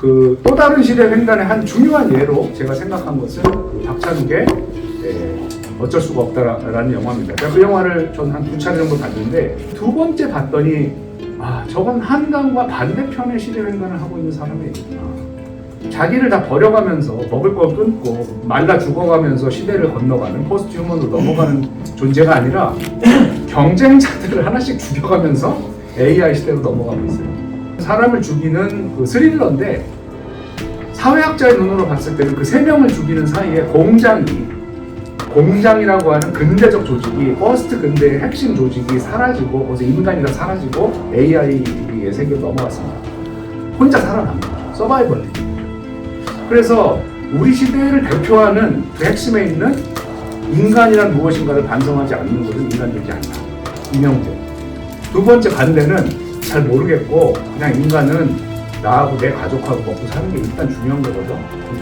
그 또 다른 시대 횡단의 한 중요한 예로 제가 생각한 것은 그 박찬욱의 에, 어쩔 수가 없다라는 영화입니다. 제가 그 영화를 전 한 두 차례 정도 봤는데 두 번째 봤더니 아 저건 한강과 반대편의 시대 횡단을 하고 있는 사람이 있구나. 자기를 다 버려가면서 먹을 거 끊고 말라 죽어가면서 시대를 건너가는 포스트 휴먼으로 넘어가는 존재가 아니라 경쟁자들을 하나씩 죽여가면서 AI 시대로 넘어가고 있어요. 사람을 죽이는 그 스릴러인데 사회학자의 눈으로 봤을 때는 그 세 명을 죽이는 사이에 공장이 공장이라고 하는 근대적 조직이 퍼스트 근대의 핵심 조직이 사라지고 거기서 인간이 다 사라지고 AI의 세계로 넘어갔습니다. 혼자 살아남는. 서바이벌. 그래서 우리 시대를 대표하는 그 핵심에 있는 인간이란 무엇인가를 반성하지 않는 것은 인간되지 않다. 이명재. 두 번째 반대는 잘 모르겠고 그냥 인간은 나하고 내 가족하고 먹고 사는 게 일단 중요한 거거든.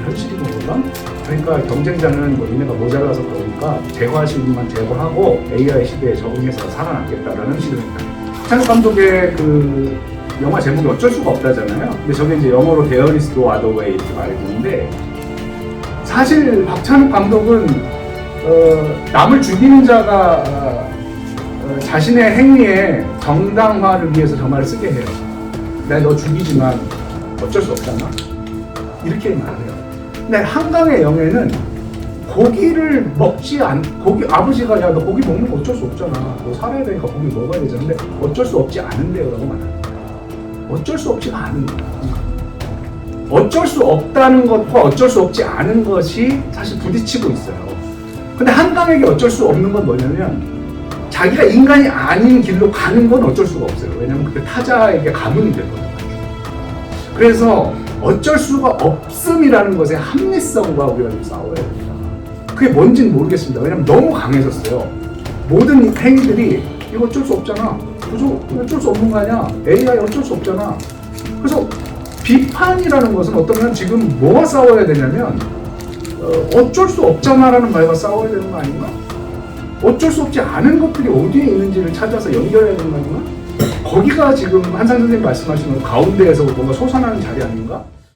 현실인 거거든. 그러니까 경쟁자는 뭐 니네가 모자라서 그러니까 제거할 수 있는 만 제거하고 AI 시대에 적응해서 살아남겠다라는 시도입니다. 찬 감독의 그 영화 제목이 어쩔 수가 없다잖아요. 근데 저게 이제 영어로 other way 이렇게 말해주는데 사실 박찬욱 감독은 어, 남을 죽이는 자가 자신의 행위의 정당화를 위해서 저 말을 쓰게 해요. 내가 너 죽이지만 어쩔 수 없잖아. 이렇게 말해요. 근데 한강의 영예는 고기를 먹지 않, 고기, 아버지가 야, 너 고기 먹는 거 어쩔 수 없잖아. 너 살아야 되니까 고기 먹어야 되잖아. 근데 어쩔 수 없지 않은데요. 라고 말합니다. 어쩔 수 없지가 않은 거야. 어쩔 수 없다는 것과 어쩔 수 없지 않은 것이 사실 부딪히고 있어요. 근데 한강에게 어쩔 수 없는 건 뭐냐면 자기가 인간이 아닌 길로 가는 건 어쩔 수가 없어요. 왜냐면 그게 타자에게 가문이 되거든요. 그래서 어쩔 수가 없음이라는 것의 합리성과 우리가 좀 싸워야 됩니다. 그게 뭔지는 모르겠습니다. 왜냐면 너무 강해졌어요. 모든 행위들이 이거 어쩔 수 없잖아. 그죠? 어쩔 수 없는 거 아니야. AI 어쩔 수 없잖아. 그래서 비판이라는 것은 어떠면 지금 뭐가 싸워야 되냐면 어, 어쩔 수 없잖아라는 말과 싸워야 되는 거 아닌가? 어쩔 수 없지 않은 것들이 어디에 있는지를 찾아서 연결해야 아닌가? 거기가 지금 한상 선생님 말씀하시는 가운데에서 뭔가 솟아나는 자리 아닌가?